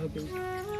Parabéns.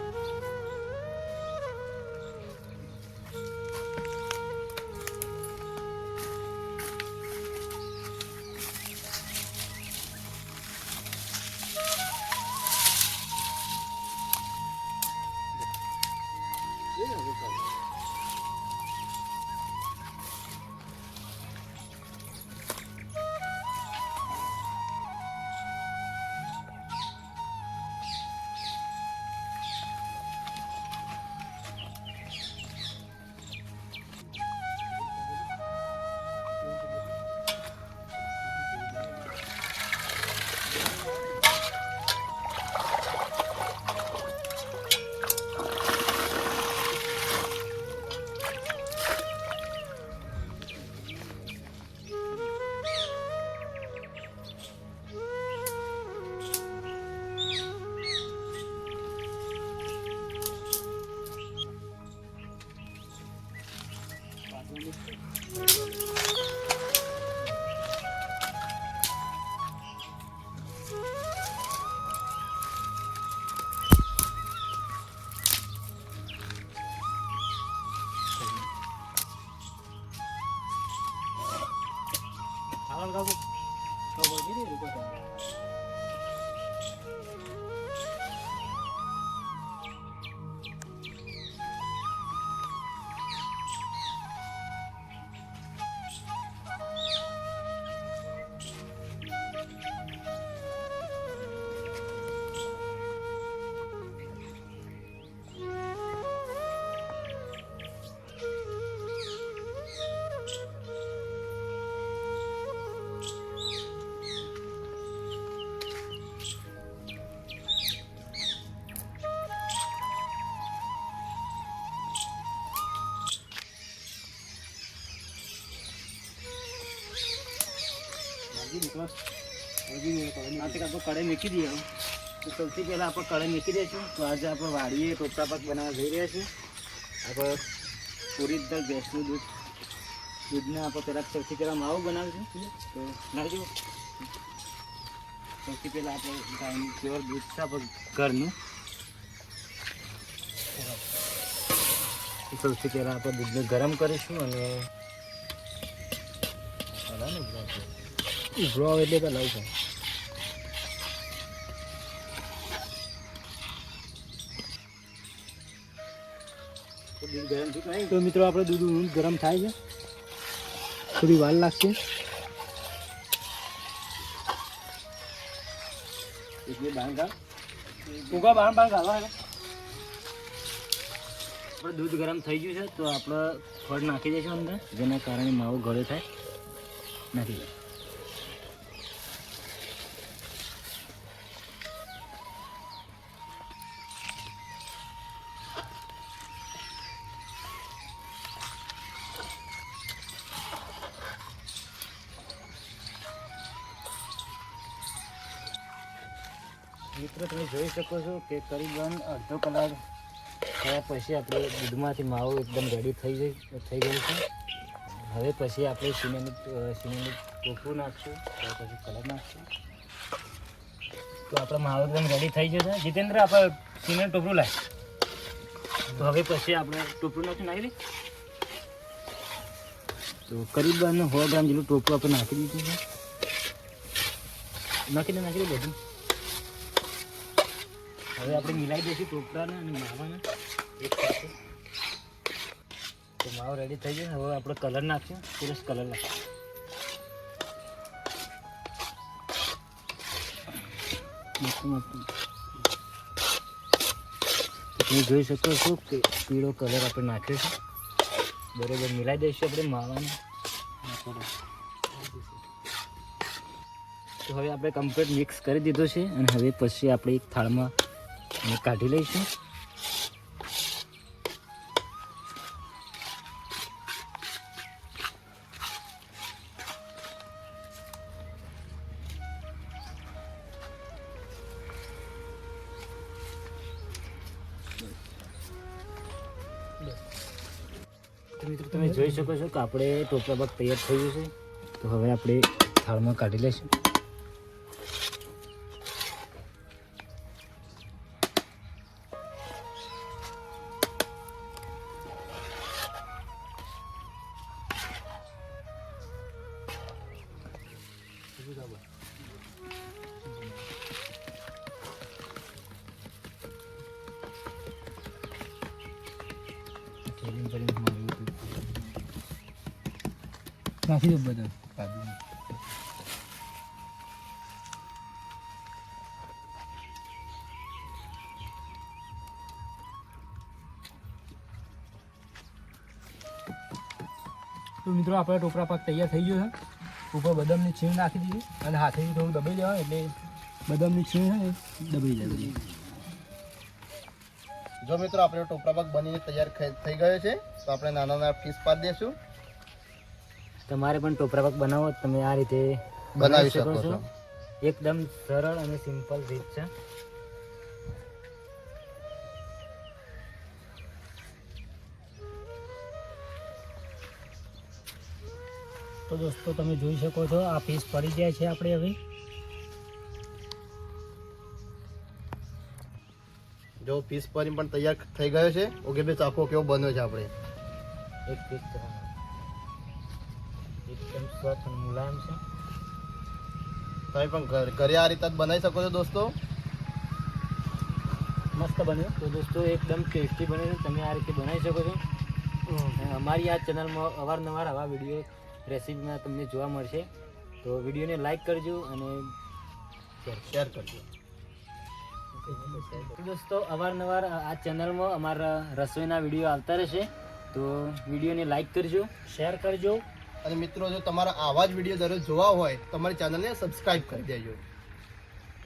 તો આપણે કઢાઈ મૂકી દઈએ તો સૌથી પહેલાં આપણે કઢાઈ મૂકી દઈશું આજે આપણે વાડીએ ટોપરા પાક બનાવવા જઈ રહ્યા છીએ આપણે પૂરી ભેંસનું દૂધ દૂધને આપણે પહેલાં સૌથી પહેલાં માવો બનાવીશું તો સૌથી પહેલાં આપણે ગાયનું પ્યોર દૂધ છે આપણે ઘરનું સૌથી પહેલાં આપણે દૂધને ગરમ કરીશું અને ઉભરા એટલે તો લઉં નહીં? તો મિત્રો, આપણે દૂધ ગરમ થાય છે. થોડી વાર લાગશે. આપણે દૂધ ગરમ થઈ ગયું છે, તો આપણે ફળ નાખી દઈશું અંદર, જેના કારણે માવો ગળે થાય. નાખી દે. મિત્રો, તમે જોઈ શકો છો કે કરીબન અડધો કલાક થયા પછી આપણે દૂધમાંથી માવો એકદમ રેડી થઈ જઈ થઈ ગયું છે. હવે પછી આપણે સિમેન્ટ સિમેન્ટ ટોપું નાખશું, ત્યાર પછી કલર નાખશું. તો આપણો માવો એકદમ રેડી થઈ જશે જીતેન્દ્ર, આપણે સિમેન્ટ ટોપરું લાય. તો હવે પછી આપણે ટોપરું નાખી નાખી દઈએ. તો કરીબન સો ગ્રામ જેટલું ટોપરું આપણે નાખી દીધું છે. નાખી દે નાખી દે બધું. હવે આપણે મિલાવી દઈશું ટોપરાને અને માવાને. તો માવો રેડી થઈ ગયો હવે આપણે કલર નાખશું. સરસ કલર નાખશું. તમે જોઈ શકો છો કે પીળો કલર આપણે નાખ્યો છે. બરોબર મિલાવી દઈશું આપણે માવાને. તો હવે આપણે કમ્પ્લીટ મિક્સ કરી દીધો છે અને હવે પછી આપણે એક થાળમાં એને કાઢી લઈશું. તમે જોઈ શકો છો કે આપણે ટોપલા ભાગ તૈયાર થઈ ગયું છે. તો હવે આપણે થાળમાં કાઢી લઈશું. એમ કરીને મારું હતું. નાખી દો બધા કાજુ તો મિત્રો, આપણે ટોપરા પાક તૈયાર થઈ ગયો છે ઉપર બદામની છીણ નાખી દીધી અને હાથેથી થોડું દબાઈ દેવાનું એટલે બદામની છીણ છે ને એ દબાઈ જાય બધી જો મિત્રો આપણે ટોપરા પાક બનીને તૈયાર થઈ ગયો છે તો આપણે નાના નાના પીસ પાડી દઈશું. તમારે પણ ટોપરા પાક બનાવો તમે આ રીતે બનાવી શકો છો. એકદમ સરળ અને સિમ્પલ રીત છે. તો દોસ્તો તમે જોઈ શકો છો આ પીસ પડી જાય છે આપણે હવે. જો પીસ પરી પણ તૈયાર થઈ ગયો છે ઓકે બે ચાખો કેવો બન્યો છે આપણે. એક પીસ એકદમ સ્વચ્છ અને મુલાયમ છે. તમે પણ ઘર- ઘરે આ રીતે બનાવી શકો છો દોસ્તો. મસ્ત બન્યો. તો દોસ્તો એકદમ ટેસ્ટી બને છે. તમે આ રીતે બનાવી શકો છો. અમારી આ ચેનલમાં અવારનવાર આવા વીડિયો રેસીપીમાં તમને જોવા મળશે. તો વિડીયોને લાઈક કરજો અને શેર કરજો. દોસ્તો, અવારનવાર આ ચેનલમાં અમારા રસોઈના વીડિયો આવતા રહેશે. તો વિડીયોને લાઈક કરજો શેર કરજો. અને મિત્રો, જો તમારા આવા જ વીડિયો દરરોજ જોવા હોય, તો અમારી ચેનલને સબસ્ક્રાઈબ કરી દેજો.